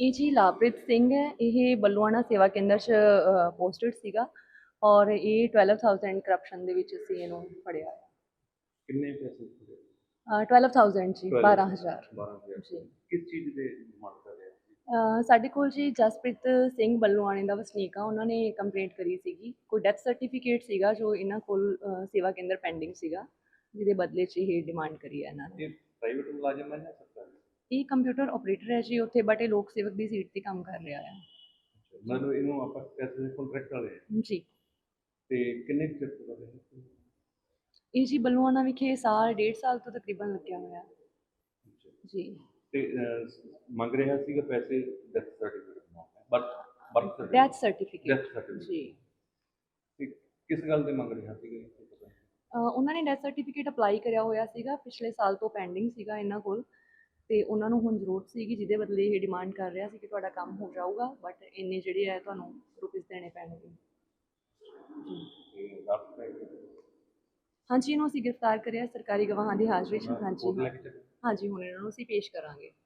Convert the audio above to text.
ਇਹ ਜੀ ਲਾਭਪ੍ਰੀਤ ਸਿੰਘ ਹੈ ਇਹ ਬੱਲੂਆਣਾ ਸੇਵਾ ਕੇਂਦਰ 'ਚ ਪੋਸਟਡ ਸੀਗਾ ਔਰ ਇਹ 12000 ਕਰਪਸ਼ਨ ਦੇ ਵਿੱਚ ਅਸੀਂ ਇਹਨੂੰ ਫੜਿਆ ਹੈ ਕਿੰਨੇ ਪੈਸੇ ਸੀਗੇ ਅਹ 12000 ਜੀ 12000 12000 ਜੀ। ਕਿਸ ਚੀਜ਼ ਦੇ ਮੰਗ ਕਰ ਰਿਹਾ? ਸੀ ਅਹ ਸਾਡੇ ਕੋਲ ਜੀ ਜਸਪ੍ਰੀਤ ਸਿੰਘ ਬੱਲੂਆਣੇ ਦਾ ਵਸਨੀਕ ਆ ਉਹਨਾਂ ਨੇ ਕੰਪਲੇਂਟ ਕਰੀ ਸੀਗੀ। ਕੋਈ ਡੈਥ ਸਰਟੀਫਿਕੇਟ ਸੀਗਾ ਜੋ ਇਹਨਾਂ ਕੋਲ ਅਹ, ਸੇਵਾ ਕੇਂਦਰ ਪੈਂਡਿੰਗ ਸੀਗਾ ਜਿਹਦੇ ਬਦਲੇ 'ਚ ਇਹ ਡਿਮਾਂਡ ਕਰੀ ਹੈ ਇਹਨਾਂ ਨੇ। ਪ੍ਰਾਈਵੇਟ ਮੁਲਾਜ਼ਮ ਹੈ ਜਾਂ ਸਰਕਾਰੀ ਇਹ ਕੰਪਿਊਟਰ ਆਪਰੇਟਰ ਹੈ ਜੀ ਉੱਥੇ ਬਟ ਇਹ ਲੋਕ ਸੇਵਕ ਦੀ ਸੀਟ ਤੇ ਕੰਮ ਕਰ ਰਿਹਾ ਹੈ ਮਤਲਬ ਇਹਨੂੰ ਆਪਾਂ ਪੈਸੇ ਕੰਟਰੈਕਟ ਵਾਲੇ ਆ। ਜੀ। ਤੇ ਕਿੰਨੇ ਕੁ ਚਿਰ ਤੋਂ ਕਰ ਰਹੇ ਹੋ? ਇਹ ਜੀ ਬੱਲੂਆਣਾ ਵਿਖੇ ਸਾਲ ਡੇਢ ਸਾਲ ਤੋਂ ਤਕਰੀਬਨ ਲੱਗਿਆ ਹੋਇਆ। ਜੀ। ਤੇ ਅਹ, ਮੰਗ ਰਿਹਾ ਸੀਗਾ ਪੈਸੇ death certificate but birth death certificate death certificate ਜੀ। ਕਿਸ ਗੱਲ ਦੇ ਮੰਗ ਰਿਹਾ ਸੀਗਾ ਇਹ? ਪਤਾ ਨਹੀਂ। ਅਹ ਉਹਨਾਂ ਨੇ ਡੈਥ ਸਰਟੀਫਿਕੇਟ ਅਪਲਾਈ ਕਰਿਆ ਹੋਇਆ ਸੀਗਾ ਪਿਛਲੇ ਸਾਲ ਤੋਂ ਪੈਂਡਿੰਗ ਸੀਗਾ ਇਹਨਾਂ ਕੋਲ। ਤੇ ਉਹਨਾਂ ਨੂੰ ਹੁਣ ਜ਼ਰੂਰਤ ਸੀਗੀ ਜਿਹਦੇ ਬਦਲੇ ਇਹ ਡਿਮਾਂਡ ਕਰ ਰਿਹਾ ਸੀ ਕਿ ਤੁਹਾਡਾ ਕੰਮ ਹੋ ਜਾਊਗਾ ਬਟ ਇੰਨੇ ਜਿਹੜੇ ਹੈ ਤੁਹਾਨੂੰ ਰੁਪੀਸ ਦੇਣੇ ਪੈਣਗੇ। ਹਾਂਜੀ ਇਹਨੂੰ ਅਸੀਂ ਗ੍ਰਿਫਤਾਰ ਕਰਿਆ ਸਰਕਾਰੀ ਗਵਾਹਾਂ ਦੀ ਹਾਜ਼ਰੀ 'ਚ। ਹਾਂਜੀ। ਹਾਂਜੀ ਹੁਣ ਇਹਨਾਂ ਨੂੰ ਅਸੀਂ ਪੇਸ਼ ਕਰਾਂਗੇ।